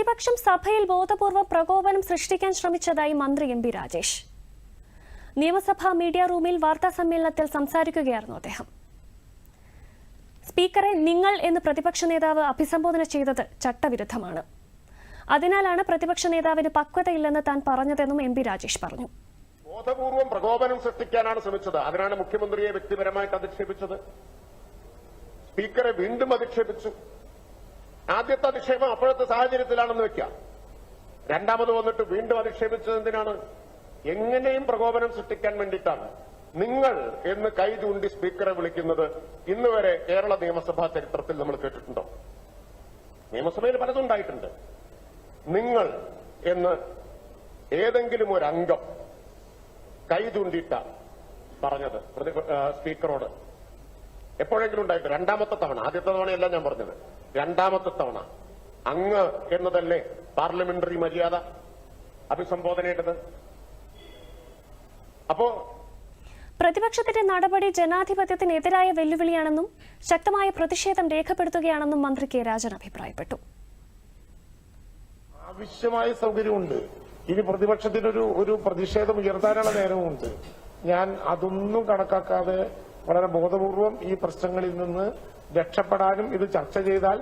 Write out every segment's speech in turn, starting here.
പ്രതിപക്ഷം സഭയിൽ ബോധപൂർവം പ്രകോപനം സൃഷ്ടിക്കാൻ ശ്രമിച്ചതായി മന്ത്രി എം രാജേഷ്. നിയമസഭാ മീഡിയ റൂമിൽ വാർത്താ സമ്മേളനത്തിൽ സംസാരിക്കുകയായിരുന്നു അദ്ദേഹം. സ്പീക്കറെ നിങ്ങൾ എന്ന് പ്രതിപക്ഷ നേതാവ് അഭിസംബോധന ചെയ്തത് ചട്ടവിരുദ്ധമാണ്. അതിനാലാണ് പ്രതിപക്ഷ നേതാവിന് പക്വതയില്ലെന്ന് താൻ പറഞ്ഞതെന്നും എം രാജേഷ് പറഞ്ഞു. ബോധപൂർവം പ്രകോപനം സൃഷ്ടിക്കാനാണ് ശ്രമിച്ചത്. അതിനാണ് മുഖ്യമന്ത്രിയെ വ്യക്തിപരമായിട്ട് അധിക്ഷേപിച്ചത്. സ്പീക്കറെ വീണ്ടും അധിക്ഷേപിച്ചു. ആദ്യത്തെ അധിക്ഷേപം അപ്പോഴത്തെ സാഹചര്യത്തിലാണെന്ന് വെക്കാം. രണ്ടാമത് വന്നിട്ട് വീണ്ടും അധിക്ഷേപിച്ചത് എന്തിനാണ്? എങ്ങനെയും പ്രകോപനം സൃഷ്ടിക്കാൻ വേണ്ടിയിട്ടാണ്. നിങ്ങൾ എന്ന് കൈ ചൂണ്ടി സ്പീക്കറെ വിളിക്കുന്നത് ഇന്ന് വരെ കേരള നിയമസഭാ ചരിത്രത്തിൽ നമ്മൾ കേട്ടിട്ടുണ്ടോ? നിയമസഭയിൽ പലതുണ്ടായിട്ടുണ്ട് നിങ്ങൾ എന്ന് ഏതെങ്കിലും ഒരു കൈ ചൂണ്ടിയിട്ട പറഞ്ഞത് സ്പീക്കറോട്. എപ്പോഴെങ്കിലും ഉണ്ടായിട്ട് രണ്ടാമത്തെ തവണ ആദ്യത്തെ തവണയല്ല ഞാൻ പറഞ്ഞത്. രണ്ടാമത്തെ തവണ. അങ്ങ് എന്നതല്ലേ പാർലമെന്ററി മര്യാദ അഭിസംബോധനയേണ്ടത് അപ്പോ പ്രതിപക്ഷത്തിന്റെ നടപടി ജനാധിപത്യത്തിനെതിരായ വെല്ലുവിളിയാണെന്നും ശക്തമായ പ്രതിഷേധം രേഖപ്പെടുത്തുകയാണെന്നും മന്ത്രി കെ രാജൻ അഭിപ്രായപ്പെട്ടു. ആവശ്യമായ സൗകര്യമുണ്ട്. ഇനി പ്രതിപക്ഷത്തിനൊരു ഒരു പ്രതിഷേധം ഉയർത്താനുള്ള നേരവുമുണ്ട്. ഞാൻ അതൊന്നും കണക്കാക്കാതെ വളരെ ബോധപൂർവം ഈ പ്രശ്നങ്ങളിൽ നിന്ന് രക്ഷപ്പെടാനും ഇത് ചർച്ച ചെയ്താൽ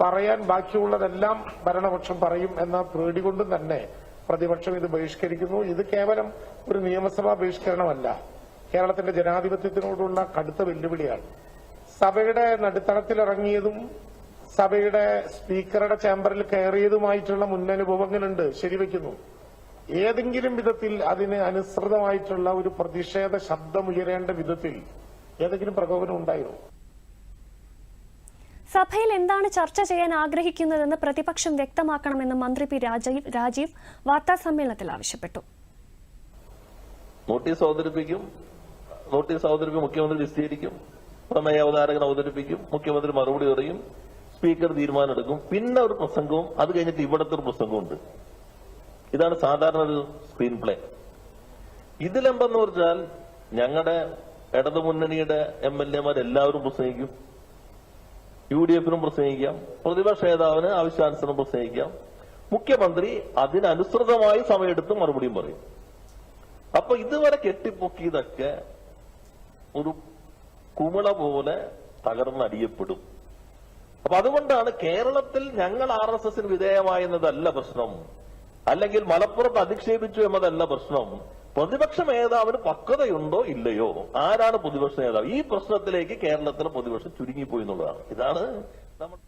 പറയാൻ ബാക്കിയുള്ളതെല്ലാം ഭരണപക്ഷം പറയും എന്ന പേടി കൊണ്ടും തന്നെ പ്രതിപക്ഷം ഇത് ബഹിഷ്കരിക്കുന്നു. ഇത് കേവലം ഒരു നിയമസഭാ ബഹിഷ്കരണമല്ല. കേരളത്തിന്റെ ജനാധിപത്യത്തിനോടുള്ള കടുത്ത വെല്ലുവിളിയാണ്. സഭയുടെ നടുത്തളത്തിലിറങ്ങിയതും സഭയുടെ സ്പീക്കറുടെ ചേംബറിൽ കയറിയതുമായിട്ടുള്ള മുന്നനുഭവങ്ങളുണ്ട് ശരിവെക്കുന്നു. ഏതെങ്കിലും വിധത്തിൽ അതിന് അനുസൃതമായിട്ടുള്ള ഒരു പ്രതിഷേധ ശബ്ദമുയരേണ്ട വിധത്തിൽ ഏതെങ്കിലും പ്രകോപനം ഉണ്ടായിരുന്നു? സഭയിൽ എന്താണ് ചർച്ച ചെയ്യാൻ ആഗ്രഹിക്കുന്നതെന്ന് പ്രതിപക്ഷം വ്യക്തമാക്കണമെന്ന് മന്ത്രി പി രാജീവ് രാജീവ് വാർത്താ സമ്മേളനത്തിൽ ആവശ്യപ്പെട്ടു. നോട്ടീസ് അവതരിപ്പിക്കും. നോട്ടീസ് അവതരിപ്പിക്കും മുഖ്യമന്ത്രി വിശദീകരിക്കും പ്രമേയ അവതാരകൻ അവതരിപ്പിക്കും മുഖ്യമന്ത്രി മറുപടി പറയും സ്പീക്കർ തീരുമാനം എടുക്കും പിന്നെ ഒരു പ്രസംഗവും അത് കഴിഞ്ഞിട്ട് ഇവിടത്തെ ഒരു പ്രസംഗവും ഉണ്ട് ഇതാണ് സാധാരണ ഒരു സ്ക്രീൻ പ്ലേ. ഇതിലെന്തെന്ന് പറഞ്ഞാൽ ഞങ്ങളുടെ ഇടതുമുന്നണിയുടെ എം എൽ എമാർ എല്ലാവരും പ്രസംഗിക്കും. യു ഡി എഫിനും പ്രസംഗിക്കാം. പ്രതിപക്ഷ നേതാവിന് ആവശ്യാനുസരണം പ്രസംഗിക്കാം. മുഖ്യമന്ത്രി അതിനനുസൃതമായി സമയമെടുത്ത് മറുപടിയും പറയും. അപ്പൊ ഇതുവരെ കെട്ടിപ്പൊക്കിയതൊക്കെ ഒരു കുമിള പോലെ തകർന്നടിയപ്പെടും അപ്പൊ അതുകൊണ്ടാണ് കേരളത്തിൽ ഞങ്ങൾ ആർ എസ് എസിന് വിധേയമായെന്നതല്ല പ്രശ്നം. അല്ലെങ്കിൽ മലപ്പുറത്ത് അധിക്ഷേപിച്ചു എന്നതല്ല പ്രശ്നം. പ്രതിപക്ഷ നേതാവിന് പക്വതയുണ്ടോ ഇല്ലയോ? ആരാണ് പ്രതിപക്ഷ നേതാവ്? ഈ പ്രശ്നത്തിലേക്ക് കേരളത്തിലെ പ്രതിപക്ഷം ചുരുങ്ങിപ്പോയി എന്നുള്ളതാണ്. ഇതാണ് നമ്മൾ